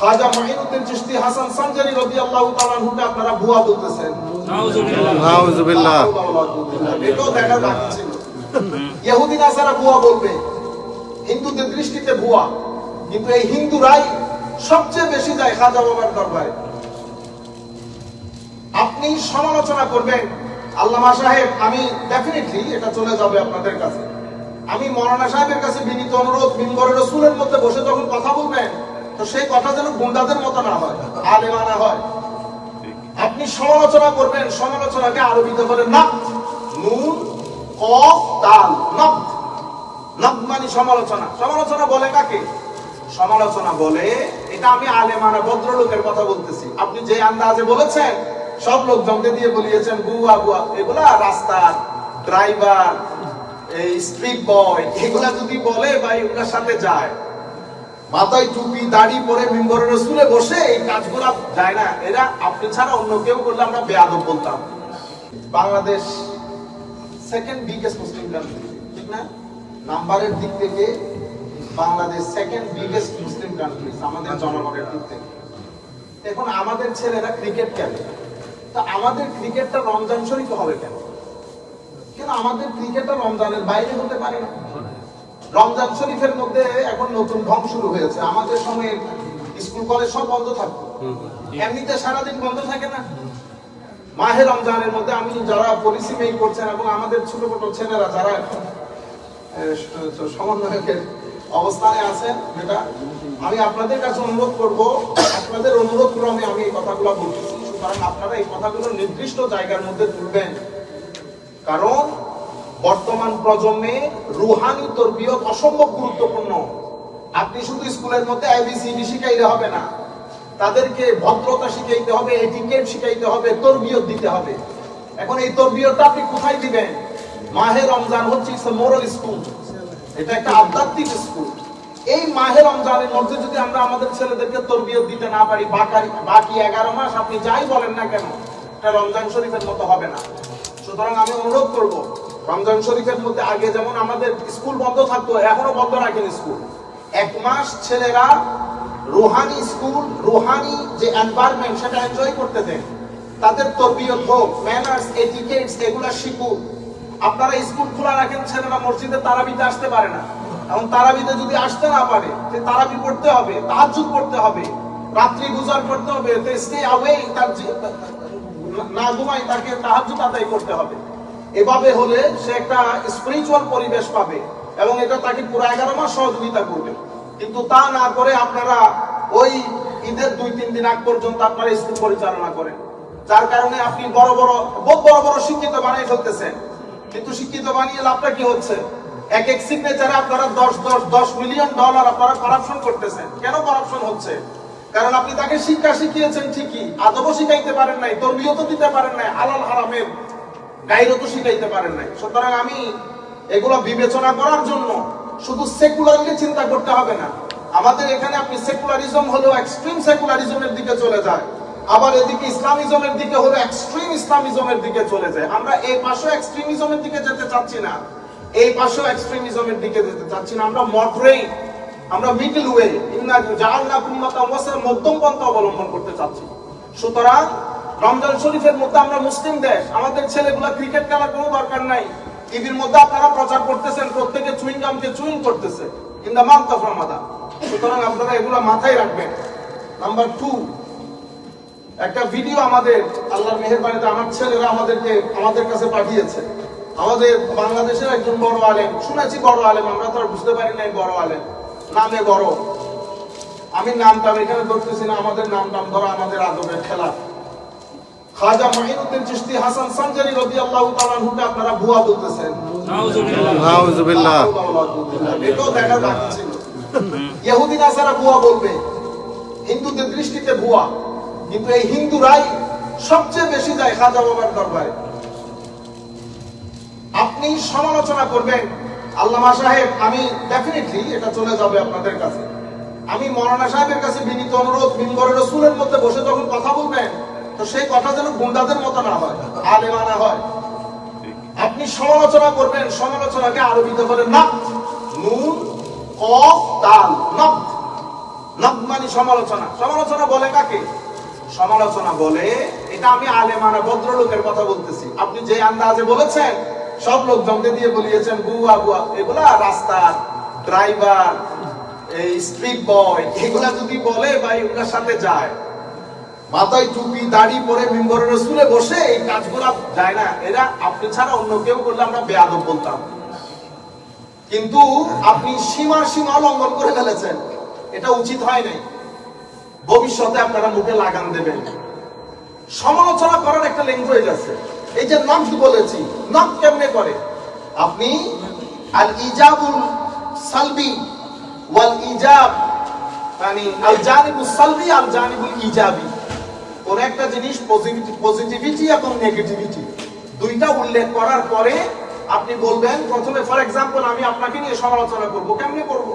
খাজা চিশতি হাসান সানজারি রাদিয়াল্লাহু তাআলা আপনারা ভুয়া বলতেছেন। নাউজুবিল্লাহ। এটাও ইহুদি নাসারা ভুয়া বলবে হিন্দুদের দৃষ্টিতে ভুয়া। কিন্তু এই হিন্দুরাই সবচেয়ে বেশি যায় খাজা বাবার দরবারে। আপনি সমালোচনা করবেন আল্লামা সাহেব আমি ডেফিনেটলি এটা চলে যাবে আপনাদের কাছে। আমি মরানা সাহেবের কাছে বিনীত অনুরোধ মিম্বর রসুলের মধ্যে বসে যখন কথা বলবেন তো সেই কথা যেন গুন্ডাদের মতো না হয় আলেমানা হয়। আপনি সমালোচনা করবেন, সমালোচনাকে আরবিতে বলে নাক নুন কফ, দাল নাক মানে সমালোচনা। সমালোচনা বলে কাকে? সমালোচনা বলে, এটা আমি আলেমানা ভদ্রলোকের কথা বলতেছি। আপনি যে আন্দাজে বলেছেন, সব লোক জমকে দিয়ে বলিয়েছেন, বুয়া বুয়া। এগুলা রাস্তার ড্রাইভার এই স্ট্রিট বয় এগুলা যদি বলে বা এগুলার সাথে যায়। মাথায় টুপি, দাড়ি পরে মিম্বরের রসুলে বসে এই কাজগুলো যায় না। এরা আপনি ছাড়া অন্য কেউ করলে আমরা বেয়াদব বলতাম। Bangladesh second biggest Muslim country ঠিক না? নাম্বারের দিক থেকে Bangladesh second biggest Muslim country আমাদের জনগণের দিক থেকে। এখন আমাদের ছেলেরা ক্রিকেট খেলে। তা আমাদের ক্রিকেটটা রমজান শরীফ হবে কেন? কেন আমাদের ক্রিকেটটা রমজানের বাইরে হতে পারে না? রমজান শরীফের মধ্যে এখন নতুন ঢং শুরু হয়েছে। আমাদের সময় স্কুল কলেজ সব বন্ধ থাকতো। এমনিতে সারাদিন বন্ধ থাকে না। মাহে রমজানের মধ্যে আমি যারা পলিসি মেক করছেন এবং আমাদের ছোট ছোট ছেলেরা যারা সমন্বয়কের অবস্থানে আছেন যেটা আমি আপনাদের কাছে অনুরোধ করব আপনাদের অনুরোধ ক্রমে আমি এই কথাগুলো বলতেছি। সুতরাং আপনারা এই কথাগুলো নির্দিষ্ট জায়গার মধ্যে তুলবেন। কারণ বর্তমান প্রজন্মে রুহানি তরবিয়ত অসম্ভব গুরুত্বপূর্ণ। আপনি শুধু স্কুলের মধ্যে এবিসিডি শিখাইলে হবে না। তাদেরকে ভদ্রতা শিখাইতে হবে এটিকেট শিখাইতে হবে, তরবিয়ত দিতে হবে। এখন এই তরবিয়তটা আপনি কোথায় দিবেন? মাহে রমজান হচ্ছে মোরাল স্কুল এটা একটা আধ্যাত্মিক স্কুল এই মাহে রমজানের মধ্যে যদি আমরা আমাদের ছেলেদেরকে তরবিয়ত দিতে না পারি, বাকি বাকি এগারো মাস আপনি যাই বলেন না কেন, এটা রমজান শরীফের মতো হবে না। সুতরাং আমি অনুরোধ করব রমজান শরীফের মধ্যে আগে যেমন আমাদের স্কুল বন্ধ থাকতো, এখনও বন্ধ রাখেন স্কুল। এক মাস ছেলেরা রুহানি স্কুল, রোহানি যে এনভায়রনমেন্ট সেটা এনজয় করতে দেন তাদের তরবিয়ত হোক ম্যানার্স এটিকেটস এগুলা শিখুক। আপনারা স্কুল খোলা রাখেন, ছেলেরা মসজিদে তারাবিতে আসতে পারে না। এবং তারাবিতে যদি আসতে না পারে সে তারাবি পড়তে হবে, তাহাজ্জুদ পড়তে হবে, রাত্রি গুজার করতে হবে স্টে অ্যাওয়ে তার যে- না ঘুমাই তাকে তাহাজ্জুদ আদায় করতে হবে। এভাবে হলে সে একটা স্পিরিচুয়াল পরিবেশ পাবে এবং এটা তাকে পুরো এগারো মাস সহযোগিতা করবে। কিন্তু তা না করে আপনারা ওই ঈদের দুই, তিন দিন আগ পর্যন্ত আপনারা স্কুল পরিচালনা করেন। যার কারণে আপনি বড় বড়, বহুত বড় বড় শিক্ষিত বানিয়ে ফেলতেছেন। কিন্তু শিক্ষিত বানিয়ে লাভটা কি হচ্ছে? এক এক সিগনেচারে আপনারা দশ দশ দশ মিলিয়ন ডলার আপনারা করাপশন করতেছেন। কেন করাপশন হচ্ছে? কারণ আপনি তাকে শিক্ষা শিখিয়েছেন ঠিকই, আদবও শিখাইতে পারেন নাই তরবিয়ত দিতে পারেন নাই, হালাল হারামের গাইরত শিখাইতে পারেন নাই। সুতরাং আমি এগুলো বিবেচনা করার জন্য শুধু সেকুলারলি চিন্তা করতে হবে না। আমাদের এখানে আপনি সেকুলারিজম হলেও এক্সট্রিম সেকুলারিজমের দিকে চলে যায়। আবার এদিকে ইসলামিজমের দিকে হলো এক্সট্রিম ইসলামিজমের দিকে চলে যায়। আমরা এই পাশেও এক্সট্রিমিজমের দিকে যেতে চাচ্ছি না। এই পাশেও এক্সট্রিমিজমের দিকে যেতে চাচ্ছি না। আমরা মডারেট আমরা মিডল ওয়ে, ইন্না উম্মাতান ওয়াসাতান মধ্যম পন্থা অবলম্বন করতে চাচ্ছি। সুতরাং রমজান শরীফের মধ্যে আমরা মুসলিম দেশ, আমাদের ছেলেগুলা ক্রিকেট খেলার কোনো দরকার নাই। টিভির মধ্যে আপনারা প্রচার করতেছেন, প্রত্যেকে চুইং গামকে চুইং করতেছে in the month of Ramadan সুতরাং আপনারা এগুলা মাথায় রাখবেন। নাম্বার টু একটা ভিডিও আমাদের, আল্লাহর মেহেরবানিতে আমার ছেলেরা আমাদেরকে, আমাদের কাছে পাঠিয়েছে। আমাদের বাংলাদেশের একজন বড় আলেম, শুনেছি বড় আলেম, আমরা তো আর বুঝতে পারি নাই বড় আলেম। নামে বড়। আমি নামটা এখানে ধরতেছি না, আমাদের নাম টাম ধরা আমাদের আদবের খেলা। খাজা চিশতি হাসান সানজারি রাদিয়াল্লাহু তাআলা আপনারা ভুয়া বলতেছেন। নাউজুবিল্লাহ। এটাও বাকি ছিল ইহুদি নাসারা ভুয়া বলবে। হিন্দুদের দৃষ্টিতে ভুয়া। কিন্তু এই হিন্দুরাই সবচেয়ে বেশি যায় খাজা বাবার দরবারে। আপনি সমালোচনা করবেন। আল্লামা সাহেব আমি ডেফিনেটলি এটা চলে যাবে আপনাদের কাছে। আমি মরানা সাহেবের কাছে বিনীত অনুরোধ মিম্বর রসুলের মধ্যে বসে যখন কথা বলবেন তো সেই কথা যেন গুন্ডাদের মতো না হয় আলেমানা হয়। আপনি সমালোচনা করবেন, সমালোচনাকে আরবিতে বলে নাক নুন, কফ মানে সমালোচনা। সমালোচনা বলে কাকে? সমালোচনা বলে, এটা আমি আলেমানা ভদ্রলোকের কথা বলতেছি। আপনি যে আন্দাজে বলেছেন, সব লোক জমকে দিয়ে বলিয়েছেন, বুয়া বুয়া। এগুলা রাস্তার ড্রাইভার এই স্ট্রিট বয় এগুলা যদি বলে বা এগুলার সাথে যায় মাথায় টুপি, দাড়ি পরে মিম্বরের রসুলে বসে এই কাজগুলা যায় না। এরা আপনি ছাড়া অন্য কেউ করলে আমরা বেয়াদব বলতাম। কিন্তু আপনি সীমার সীমা লঙ্ঘন করে ফেলেছেন। এটা উচিত হয় নাই। ভবিষ্যতে আপনারা মুখে লাগান দেবেন। সমালোচনা করার একটা ল্যাঙ্গুয়েজ আছে। এই যে নক বলেছি নক কেমনে করে? আপনি আল ইজাবুল সালবি ওয়াল ইজাব মানে আল জানিবুল সালবি আল জানিবুল ইজাবি। কোন একটা জিনিস পজিটিভিটি এবং নেগেটিভিটি দুইটা উল্লেখ করার পরে আপনি বলবেন, প্রথমে ফর এক্সাম্পল আমি আপনাকে নিয়ে সমালোচনা করব। কেমনে করব?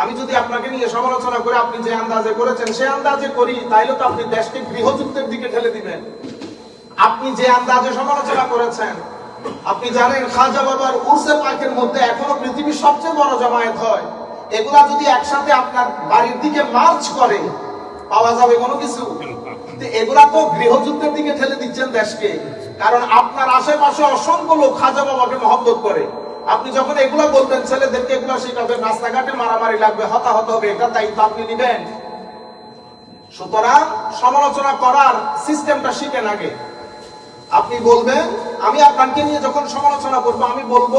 আমি যদি আপনাকে নিয়ে সমালোচনা করে আপনি যে আন্দাজে করেছেন, সে আন্দাজে করি, তাইলে তো আপনি দেশকে গৃহযুদ্ধের দিকে ঠেলে দিবেন। আপনি যে আন্দাজে সমালোচনা করেছেন, আপনি জানেন খাজা বাবার উর্সে পার্কের মধ্যে এখনও পৃথিবীর সবচেয়ে বড় জমায়েত হয়। এগুলা যদি একসাথে আপনার বাড়ির দিকে মার্চ করে, পাওয়া যাবে কোনো কিছু? এগুলা তো গৃহযুদ্ধের দিকে ঠেলে দিচ্ছেন দেশকে। কারণ আপনার আশেপাশে অসংখ্য লোক খাজা বাবাকে মহব্বত করে। আপনি যখন এগুলা বলবেন ছেলেদেরকে এগুলা শেখাবেন, রাস্তাঘাটে মারামারি লাগবে, হতাহত হবে, এটা দায়িত্ব আপনি নিবেন। সুতরাং সমালোচনা করার সিস্টেমটা শিখেন আগে। আপনি বলবেন, আমি আপনাকে নিয়ে যখন সমালোচনা করব, আমি বলব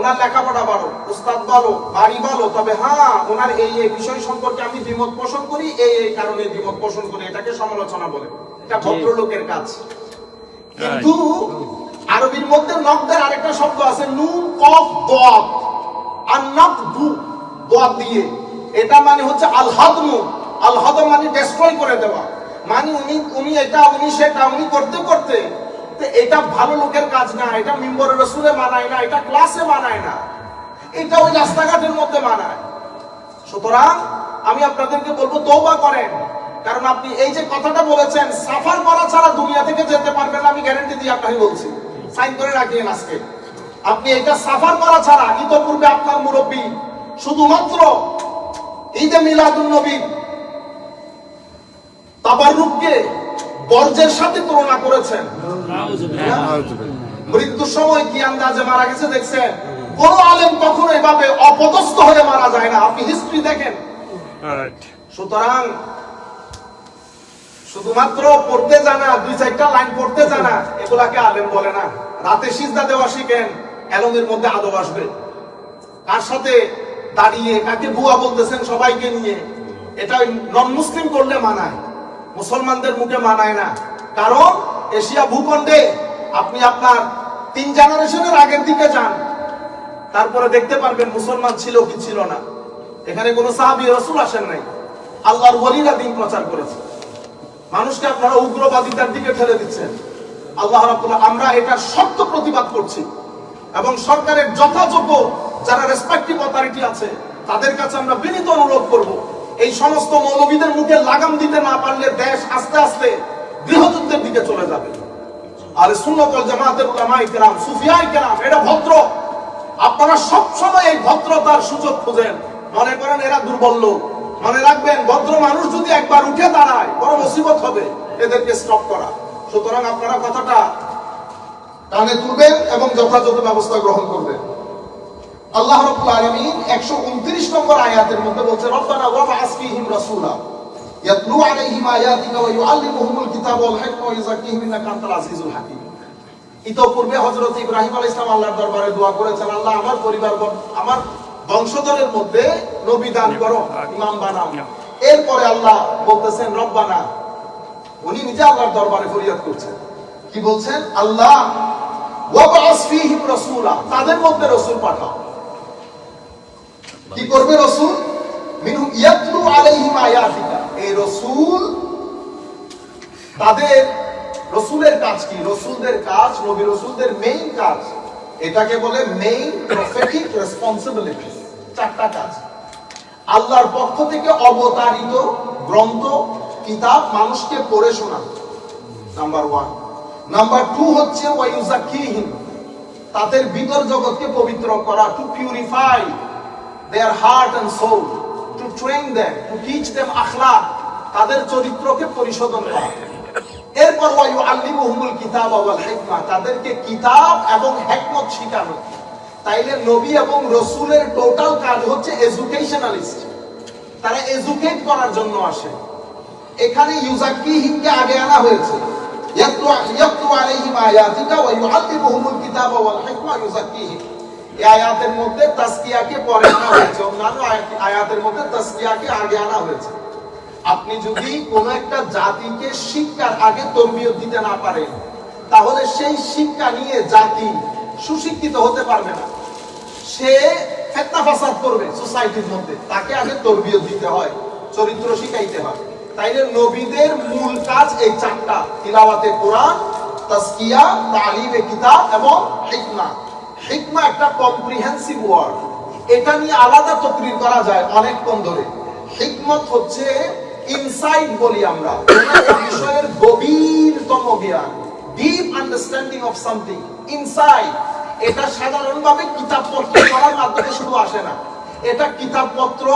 ওনার লেখাপড়া ভালো উস্তাদ ভালো বাড়ি ভালো তবে হ্যাঁ ওনার এই এই বিষয় সম্পর্কে আমি দ্বিমত পোষণ করি এই এই কারণে দ্বিমত পোষণ করি এটাকে সমালোচনা বলে। এটা ভদ্রলোকের কাজ। কিন্তু আরবির মধ্যে নকদের আরেকটা শব্দ আছে নুন কফ দোয়াব। আর নক দু দোয়াব দিয়ে। এটা মানে হচ্ছে আল হাদমু আল হাদম মানে ডেস্ট্রয় করে দেওয়া। মানে উনি উনি এটা উনি সেটা উনি করতে করতে এটা ভালো লোকের কাজ না, এটা মিম্বরের রসুলে মানায় না, এটা ক্লাসে মানায় না এটা ওই রাস্তাঘাটের মধ্যে মানায় সুতরাং আমি আপনাদেরকে বলব তৌবা করেন। কারণ আপনি এই যে কথাটা বলেছেন, সাফার করা ছাড়া দুনিয়া থেকে যেতে পারবেন আমি গ্যারান্টি দিয়ে আপনাকে বলছি। সাইন করে রাখিয়েন আজকে। আপনি এটা সাফার করা ছাড়া ইতপূর্বে আপনার মুরব্বী, শুধুমাত্র ঈদে মিলাদুল নবী, তাবাররুককে বর্জ্যের সাথে তুলনা করেছেন। মৃত্যুর সময় কি আন্দাজে মারা গেছে দেখছেন? কোন আলেম কখনো এভাবে অপদস্থ হয়ে মারা যায় না। আপনি হিস্ট্রি দেখেন। সুতরাং শুধুমাত্র পড়তে জানা দুই চারটা লাইন পড়তে জানা এগুলাকে আলেম বলে না। রাতে সিজদা দেওয়া শিখেন এলমের মধ্যে আদব আসবে। কার সাথে দাঁড়িয়ে কাকে বুয়া বলতেছেন সবাইকে নিয়ে এটা নন মুসলিম করলে মানায়। মুসলমানদের মুখে মানায় না। কারণ এশিয়া ভূখণ্ডে আপনি আপনার তিন জেনারেশনের আগের দিকে যান। তারপরে দেখতে পারবেন মুসলমান ছিল কি ছিল না। এখানে কোনো সাহাবি রসুল আসেন নাই। আল্লাহর ওলিরা দিন প্রচার করেছে। মানুষকে আপনারা উগ্রবাদিতার দিকে ঠেলে দিচ্ছেন। আল্লাহ রাব্বুল আমরা এটা শক্ত প্রতিবাদ করছি। এবং সরকারের যথাযোগ্য যারা রেসপেক্টিভ অথরিটি আছে, তাদের কাছে আমরা বিনীত অনুরোধ করব। এই সমস্ত মৌলবীদের মুখে লাগাম দিতে না পারলে দেশ আস্তে আস্তে গৃহযুদ্ধের দিকে চলে যাবে। আর সুন্নতল জামাতের উলামায়ে কেরাম, সুফিয়ায়ে কেরাম এটা ভদ্র। আপনারা সব সময় এই ভদ্রতার সুযোগ খুঁজেন। মনে করেন এরা দুর্বল লোক। মনে রাখবেন, ভদ্র মানুষ যদি একবার উঠে দাঁড়ায়, বড় মুসিবত হবে, এদেরকে স্টপ করা। সুতরাং আপনারা কথাটা কানে তুলবেন এবং যথাযথ ব্যবস্থা গ্রহণ করবেন। আল্লাহ রাব্বুল আলামিন 129 নম্বর আয়াতের মধ্যে বলছে, রব্বানা ওয়া রাসূলা, ইয়াতলু আলাইহিম আয়াতিকা ওয়া ইউআল্লিমুহুমুল ওয়াল হিকমা ওয়া ইন্নাকা আনতাল আজিজুল হাকীম। হযরত ইব্রাহিম আলাইহিস সালাম আল্লাহর দরবারে দোয়া করেছেন, আল্লাহ আমার পরিবার আমার বংশধরের মধ্যে নবী দান করো, ইমাম বানাও। এরপরে আল্লাহ বলতেছেন, রব্বানা, উনি নিজে আল্লাহর দরবারে ফরিয়াদ করছেন। কি বলছেন? আল্লাহ ওয়াবাস ফীহিম রাসূলা, তাদের মধ্যে রাসূল পাঠাও। কি করবে রাসূল? ইয়াতলু আলাইহিম আয়াতিকা। এই রাসূল তাদের রসুলের কাজ কি? রসুলদের কাজ নবী রসুলদের মেইন কাজ। এটাকে বলে মেইন প্রফেটিক রেসপন্সিবিলিটি চারটা কাজ। আল্লাহর পক্ষ থেকে অবতারিত গ্রন্থ কিতাব মানুষকে পড়ে শোনা নাম্বার ওয়ান নাম্বার টু হচ্ছে ওয়াইউজাকিহিম তাদের ভিতর জগৎকে পবিত্র করা to purify their heart and soul to train them to teach them আখলাক তাদের চরিত্রকে পরিশোধন করা। এরপর ওয়ায়ু আল্লিমুহুমুল কিতাব ওয়াল হিকমা, তাদেরকে কিতাব এবং হিকমত শেখানো। তাইলে নবী এবং রসুলের টোটাল কাজ হচ্ছে এডুকেশনালিস্ট তারা এডুকেট করার জন্য আসে। এখানে ইউজাক্কিহিমকে আগে আনা হয়েছে। ইয়াতলু ইয়াতলু আলাইহিম আয়াতিকা ওয়া ইউআল্লিমুহুমুল কিতাবা ওয়াল হিকমা ইউজাক্কিহিম আয়াতের মধ্যে তাসকিয়াকে পরে আনা হয়েছে। অন্যান্য আয়াতের মধ্যে তাসকিয়াকে আগে আনা হয়েছে। আপনি যদি কোন একটা জাতিকে শিক্ষার আগে তরবিয়ত দিতে না পারেন, তাহলে সেই শিক্ষা নিয়ে জাতি সুশিক্ষিত হতে পারবে না। সে ফেতনা ফাসাদ করবে সোসাইটির মধ্যে। তাকে আগে তরবিয়ত দিতে হয়, চরিত্র শিখাইতে হয়। তাইলে নবীদের মূল কাজ এই চারটা, তিলাওয়াতে কোরআন তাসকিয়া তালিমে কিতাব এবং হিকমা। হিকমা একটা কম্প্রিহেন্সিভ ওয়ার্ড এটা নিয়ে আলাদা তকরির করা যায় অনেকক্ষণ ধরে। হিকমত হচ্ছে ইনসাইট বলি আমরা। বিষয়ের গভীরতম জ্ঞান deep understanding of something insight এটা সাধারণভাবে কিতাবপত্র পড়ার মাধ্যমে শুধু আসে না। এটা কিতাবপত্র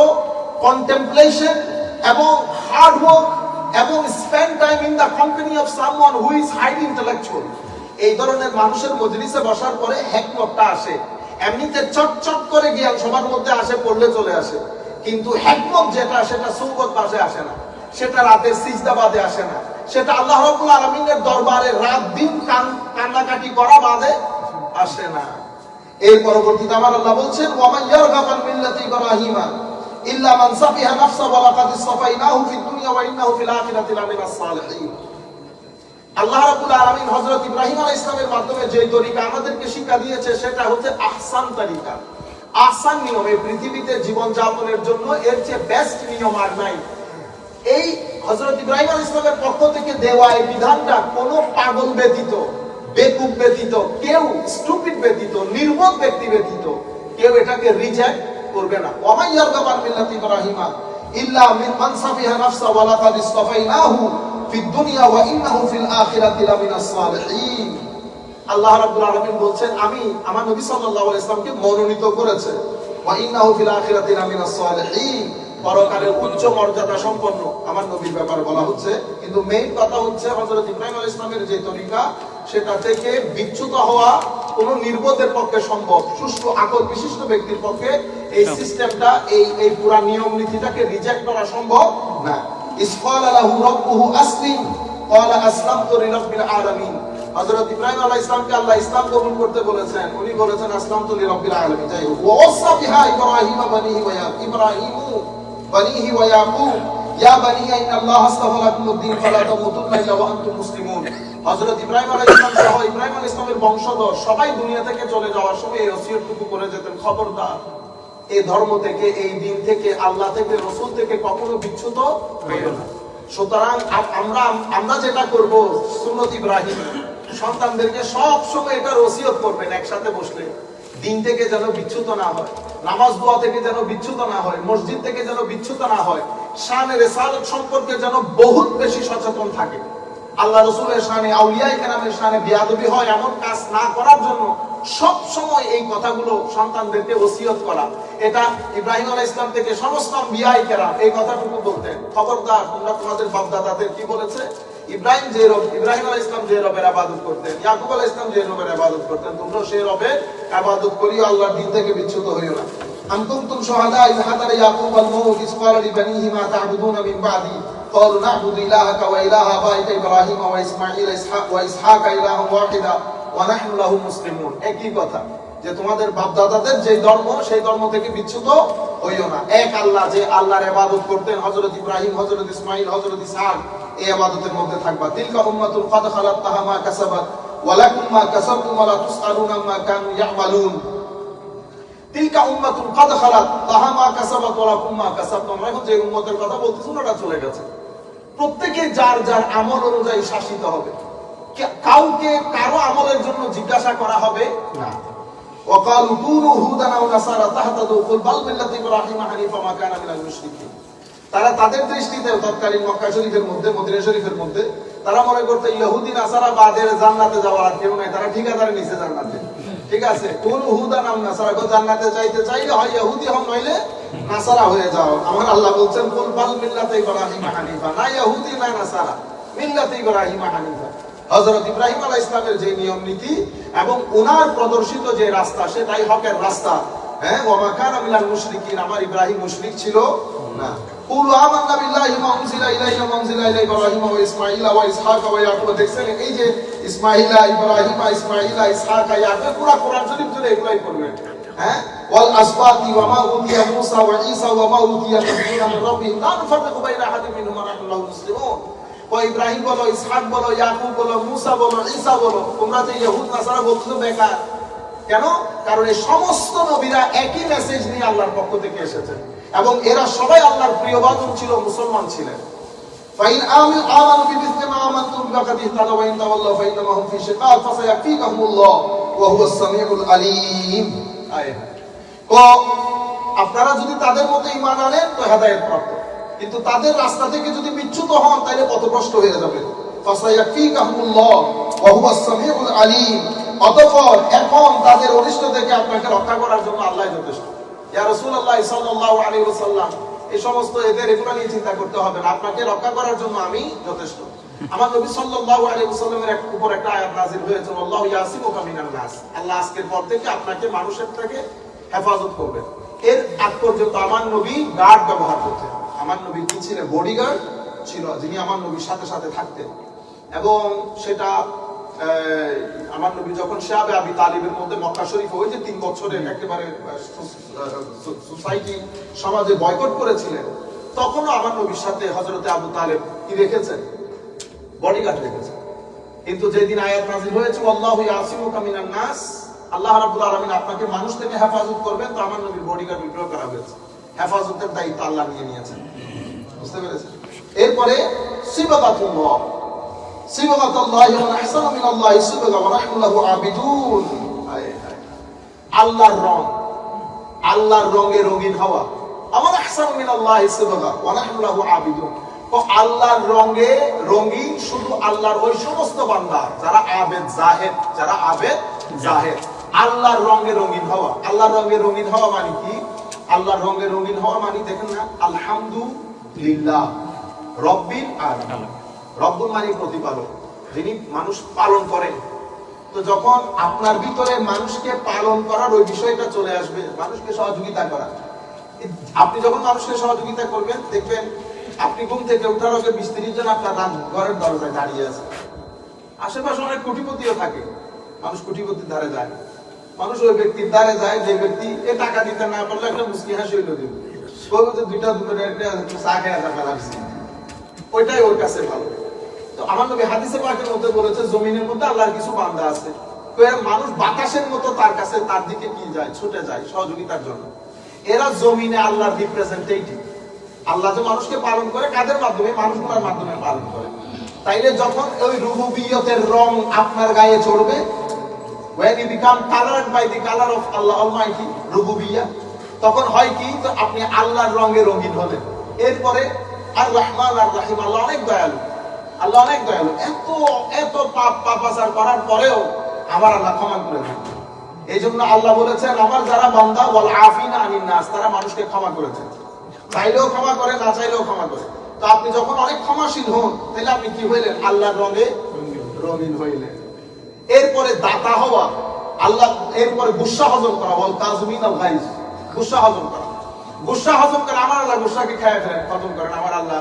কন্টেম্পলেশন এবং হার্ড ওয়ার্ক এবং spend time in the company of someone who is highly intellectual এই ধরনের মানুষের মজলিসে বসার পরে হ্যাকমতটা আসে। এমনিতে চটচট করে জ্ঞান সবার মধ্যে আসে, পড়লে চলে আসে। কিন্তু হ্যাকমত যেটা, সেটা সুগত পাশে আসে না। সেটা রাতের সিজদা বাদে আসে না। সেটা আল্লাহ রাব্বুল আলামিনের দরবারে রাত দিন কান কান্নাকাটি করা বাদে আসে না। এর পরবর্তীতে আমার আল্লাহ বলছেন, ওয়ামান ইয়ারগাবু আন মিল্লাতি ইব্রাহিমা ইল্লা মান সাফিহা নাফসা ওয়া লাকাদ ইসতাফাইনাহু ফিদ দুনিয়া ওয়া ইন্নাহু ফিল আখিরাতি লামিনাস সালিহিন। আল্লাহ রাব্বুল আলামিন হযরত ইব্রাহিম আলাইহিস সালামের মাধ্যমে যে তরিকা আমাদেরকে শিক্ষা দিয়েছে, সেটা হচ্ছে আহসান তরিকা। আহসান নিয়ম পৃথিবীতে জীবন যাপনের জন্য এর চেয়ে বেস্ট নিয়ম আর নাই। এই হযরত ইব্রাহিম আলাইহিস সালামের পক্ষ থেকে দেওয়া এই বিধানটা কোনো পাগল ব্যতীত, বেকুব ব্যতীত, কেউ স্টুপিড ব্যতীত, নির্বোধ ব্যক্তি ব্যতীত, কেউ এটাকে রিজেক্ট করবে না। ওয়ামান ইয়ারগাবান মিল্লাতি ইব্রাহিমা ইল্লা মিন মান সাফিহা নাফসা ওয়া লাকাদ ইসতাফাইনাহু। দুনিয়া ওয়া ইন্নাহু ফিল আখিরাতি লামিনাস সালিহিন। আল্লাহ রাব্বুল আলামিন বলছেন আমি আমার নবী সাল্লাল্লাহু আলাইহি মনোনীত করেছে। ওয়া ইন্নাহু ফিল আখিরাতি লামিনাস সালিহিন। পরকালের উচ্চ মর্যাদা সম্পন্ন আমার নবীর ব্যাপারে বলা হচ্ছে। কিন্তু মেইন কথা হচ্ছে হযরত ইব্রাহিম আলাইহিস সালামের যে তরিকা সেটা থেকে বিচ্যুত হওয়া কোন নির্বোধের পক্ষে সম্ভব। সুষ্ঠু আকল বিশিষ্ট ব্যক্তির পক্ষে এই সিস্টেমটা এই এই পুরা নিয়ম নীতিটাকে রিজেক্ট করা সম্ভব না। বংশধর সবাই দুনিয়া থেকে চলে যাওয়ার সময় করে যেতেন। খবরদার। এই ধর্ম থেকে, এই দিন থেকে, আল্লাহ থেকে, রসুল থেকে কখনো না। সুতরাং আমরা আমরা যেটা করব ইব্রাহিম, সন্তানদেরকে সব সময় এটা ওসিয়ত করবেন, একসাথে বসলে। দিন থেকে যেন বিচ্যুত না হয়, নামাজ দোয়া থেকে যেন বিচ্যুত না হয়, মসজিদ থেকে যেন বিচ্যুত না হয় শানে রেসালত সম্পর্কে যেন বহুত বেশি সচেতন থাকে। আল্লাহ রসুলের সামনে আউলিয়া কেরামের সামনে বিয়াদবি হয়, এমন কাজ না করার জন্য সব সময় এই কথাগুলো সন্তানদেরকে ওসিয়ত করা। এটা ইব্রাহিম আলাহ ইসলাম থেকে সমস্ত বিয়াই কেরাম এই কথাটুকু বলতেন। খবরদার, তোমরা তোমাদের বাপদাদাদের কি বলেছে? ইব্রাহিম যে রব, ইব্রাহিম আলাহ ইসলাম যে রবের আবাদত করতেন, ইয়াকুব আলাহ ইসলাম যে রবের আবাদত করতেন, তোমরা সে রবে আবাদত করি আল্লাহর দিন থেকে বিচ্ছুত হইও না। আম তুম তুম শহাদা ইহাদার ইয়াকুব আল মউত আলী লিবানিহি মা তাহবুদুন মিন বাদি। قالوا نعبد إلهك وإله آبائك إبراهيم وإسماعيل إسحاق وإسحاق إلها واحدا ونحن له مسلمون একই কথা যে তোমাদের বাপদাদাদের যে ধর্ম সেই ধর্ম থেকে বিচ্যুত হইও না এক আল্লাহ যে আল্লাহর ইবাদত করতেন হযরত ইব্রাহিম হযরত ইসমাঈল হযরত ইসহাক এই ইবাদতের মধ্যে থাকবা তিলকা উম্মাতুল কদ খালাত তাহা মা কাসাবাত ওয়ালাকুম মা কাসাবতুম ওয়া লা তুসআলুনা মা কানু ইয়ামালুন তিলকা উম্মাতুন কাদ খালাত তাহা মা কাসাবাত ওয়া লাকুম মা কাসাবতুম আমরা এখন যে উম্মতের কথা বলতেছি ওটা চলে গেছে প্রত্যেকে যার যার আমল অনুযায়ী শাসিত হবে কে- কাউকে কারো আমলের জন্য জিজ্ঞাসা করা হবে না وقالوا كونوا هودا او نصارى تهتدوا قل بل ملة ابراهيم حنيفا ما كان من المشركين তারা তাদের দৃষ্টিতে তৎকালীন মক্কা শরীফের মধ্যে মদিনা শরীফের মধ্যে তারা মনে করতে ইহুদি নাসারা বাদের জান্নাতে যাওয়ার আর কেউ নাই তারা ঠিকাদারে নিচে জান্নাতে ঠিক আছে, কোন হুদা নাম নাসারা গো জান্নাতে চাইতে চাইলে হয় ইহুদি হন নইলে নাসারা হয়ে যাও। আমার আল্লাহ বলছেন, কুল বাল মিল্লাতে ইব্রাহিম হানিফা। না ইহুদি, না নাসারা। মিল্লাতে ইব্রাহিম হানিফা। হযরত ইব্রাহিম আলাইহিস ইসলামের যে নিয়ম নীতি এবং উনার প্রদর্শিত যে রাস্তা, সেটাই হকের রাস্তা। হ্যাঁ ওয়া মা কানা মিনাল মুশরিকিন। আমার ইব্রাহিম মুশরিক ছিল। ইব্রাহিম বলো, ইসহাক বলো, ইয়াকুব বলো বলো, ঈসা বলো, তোমরা যে বেকার। কেন? কারণ এই সমস্ত নবীরা একই মেসেজ নিয়ে আল্লাহর পক্ষ থেকে এসেছেন। এবং এরা সবাই আল্লাহর প্রিয় বাদক ছিল মুসলমান ছিলেন فإن آمنوا آمنوا بمثل ما آمنتم فقد اهتدوا وإن تولوا فإنما هم في شقاق فسيكفيكهم الله وهو السميع العليم آية তো আপনারা যদি তাদের মতো ঈমান আনেন তো হেদায়েত প্রাপ্ত কিন্তু তাদের রাস্তা থেকে যদি বিচ্যুত হন তাহলে পথভ্রষ্ট হয়ে যাবে ফাসায়াকফিকাহুমুল্লাহ ওয়া হুয়াস সামিউল আলিম অতঃপর এখন তাদের অনিষ্ট থেকে আপনাকে রক্ষা করার জন্য আল্লাহ যথেষ্ট আপনাকে মানুষের হেফাজত এর পর্যন্ত আমার নবী গার্ড ব্যবহার করতেন। আমার নবী কি ছিলেন? ছিল, যিনি আমার নবীর সাথে সাথে থাকতেন। এবং সেটা আমার নবী যখন শাহাবে আবি তালিবের মধ্যে মক্কা শরীফ ওই যে তিন বছরের একেবারে সোসাইটি সমাজে বয়কট করেছিলেন, তখনও আমার নবীর সাথে হজরতে আবু তালেব কি রেখেছেন বডিগার্ড রেখেছেন কিন্তু যেদিন আয়াত নাযিল হয়েছে আল্লাহু ইয়াসিমুকা মিনান নাস আল্লাহ রাব্বুল আলামিন আপনাকে মানুষ থেকে হেফাজত করবেন, তো আমার নবীর বডিগার্ড করা হয়েছে। হেফাজতের দায়িত্ব আল্লাহ নিয়ে নিয়েছেন। বুঝতে পেরেছেন? এরপরে সিবাগাতুল্লাহ আল্লাহর রঙে রঙিন শুধু আল্লাহর ওই সমস্ত বান্দা, যারা আবেদ জাহেদ, যারা আবেদ জাহেদ। আল্লাহর রঙে রঙিন হওয়া। আল্লাহর রঙে রঙিন হওয়া মানে কি? আল্লাহর রঙে রঙিন হওয়া মানে দেখেন না, আলহামদুলিল্লাহ রব্বুল প্রতিপালক, যিনি মানুষ পালন করেন। তো যখন আপনার ভিতরে মানুষকে পালন করার ওই বিষয়টা চলে আসবে, মানুষকে সহযোগিতা করা আপনি যখন মানুষকে সহযোগিতা করবেন, দেখবেন আপনি ঘুম থেকে উঠার আগে বিশ তিরিশ জন আপনার ঘরের দরজায় দাঁড়িয়ে আছে। আশেপাশে অনেক কোটিপতিও থাকে। মানুষ কোটিপতির ধারে যায়। মানুষ ওই ব্যক্তির ধারে যায়, যে ব্যক্তি এ টাকা দিতে না পারলে একটা মুসকি হাসি হইল দিবে। দুইটা দুটো চা খেয়ে ওইটাই ওর কাছে ভালো। আমার নবী হাদিসে পাকের মধ্যে বলেছে, জমিনের মধ্যে আল্লাহর কিছু বান্দা আছে। তো এরা মানুষ বাতাসের মতো তার কাছে তার দিকে কি যায়, ছুটে যায় সহযোগিতার জন্য। এরা জমিনে আল্লাহর রিপ্রেজেন্টেটিভ আল্লাহ যে মানুষকে পালন করে, কাদের মাধ্যমে? মানুষগুলোর মাধ্যমে পালন করে। তাইলে যখন ওই রুবুবিয়তের রং আপনার গায়ে চড়বে, when you become colored by the color of Allah Almighty তখন হয় কি? তো আপনি আল্লাহর রঙে রঙিন হলেন। এরপরে আর রহমান আর রাহিম আল্লাহ অনেক দয়ালু। আল্লাহ অনেক দয়ালু। এত এত পাপ পাপাচার করার পরেও আমার আল্লাহ ক্ষমা করে দেন। এই জন্য আল্লাহ বলেছেন, আমার যারা বান্দা বল আনিন নাস তারা মানুষকে ক্ষমা করেছেন। চাইলেও ক্ষমা করে, না চাইলেও ক্ষমা করে। তো আপনি যখন অনেক ক্ষমাশীল হন, তাহলে আপনি কি হইলেন? আল্লাহর রঙে রঙিন হইলেন। এরপরে দাতা হওয়া, আল্লাহ, এরপরে গুসা হজম করা বল তাজমিন আল গুসা হজম করা। গুসা হজম করে, আমার আল্লাহ গুসাকে খেয়ে ফেলেন হজম করেন। আমার আল্লাহ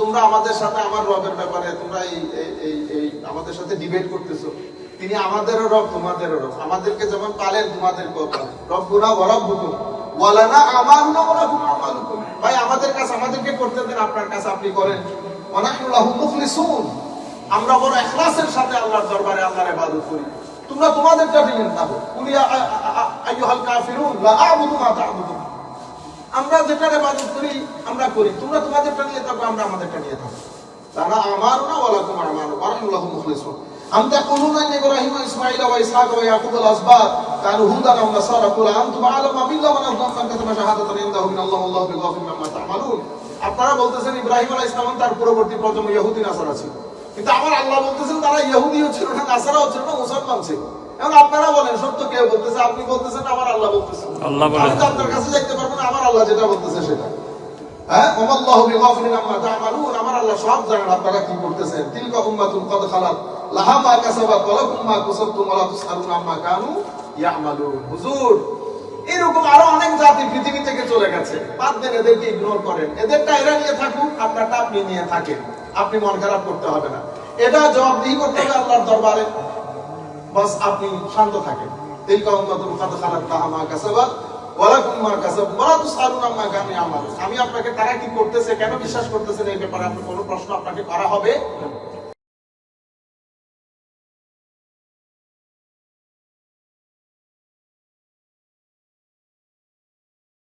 তোমরা আমাদের সাথে আমার রবের ব্যাপারে, তোমরা এই আমাদের সাথে ডিবেট করতেছো। তিনি আমাদেরও রব, তোমাদেরও রব। আমাদেরকে যেমন পালেন, তোমাদেরকেও পালেন। রব্বুনা ওয়ারাব্বুকুম ওয়ালানা আমালুনা ওয়ালাকুম আমালুকুম। ভাই, আমাদের কাছে আমাদেরকে করতে দেন, আপনার কাছে আপনি করেন। ওয়া নাহনু লাহু মুখলিসুন। আমরা বড় ইখলাসের সাথে আল্লাহর দরবারে আল্লাহর ইবাদত করি। তোমরা তোমাদেরটা নিয়ে থাকো কুলিয়া আইয়ুহাল কাফিরুন, লা আ'বুদু মা তা'বুদুন। আমরা যেটার ইবাদত করি, আমরা করি। তোমরা তোমাদেরটা নিয়ে থাকো, আমরা আমাদেরটা নিয়ে থাকো তারা আমারুনা ওয়া লাকুম আমারু ওয়া নাহনু মুখলিসুন ইব্রাহিম ওয়া ইসমাঈল ওয়া ইসহাক ওয়া ইয়াকুব আল আসবাত কানু হুদান ওয়া নাসারা, কুল আনতুম আ'লামু বিল্লাহি ওয়া নাহনু মান কাতাবা শাহাদাতান ইনদাহু মিন আল্লাহ আল্লাহু বিগাফিরিন আম্মা তা'মালুন। আপনারা বলতেছেন ইব্রাহিম আলাইহিস সালাম তার পরবর্তী প্রজন্ম ইহুদি, নাসারা ছিল। কিন্তু আমার আল্লাহ বলতেছেন তারা ইহুদিও ছিল না, নাসারাও ছিল না, মুসলমান ছিল। এখন আপনারা বলেন সত্য কে বলতেছে আপনি বলতেছেন আমার আল্লাহ বলতেছেন আল্লাহ বলেন। আমি আপনার কাছে দেখতে পারব না আমার আল্লাহ যেটা বলতেছে সেটা। হ্যাঁ? ওমাল্লাহু বিগাফিরিন আম্মা তা'মালুন আমার আল্লাহ সব জানেন আপনারা কি করতেছেন। তিলকা উম্মাতুন কদ খালাত লাহা মা কাসাবাত ওয়া লাকুম মা কাসাবতুম ওয়া লা তুসআলুন আম্মা কানু ইয়ামালুন। হুজুর এরকম আরও অনেক জাতি পৃথিবী থেকে চলে গেছে। বাদ দেন এদেরকে ইগনোর করেন। এদেরটা এরা নিয়ে থাকুক আপনারটা আপনি নিয়ে থাকেন। আপনি মন খারাপ করতে হবে না। এটা জবাবদিহি করতে হবে আল্লাহর দরবারে। বাস আপনি শান্ত থাকেন। এই উম্মাতুন কদ খালাত তাহা মা কাসাবাত ওয়ালাকুম মা কাসাব, ওয়ালা তুসআলুন আম্মা গানে আমার আমি আপনাকে তারা কি করতেছে, কেন বিশ্বাস করতেছেন এই ব্যাপারে আপনার কোনো প্রশ্ন আপনাকে করা হবে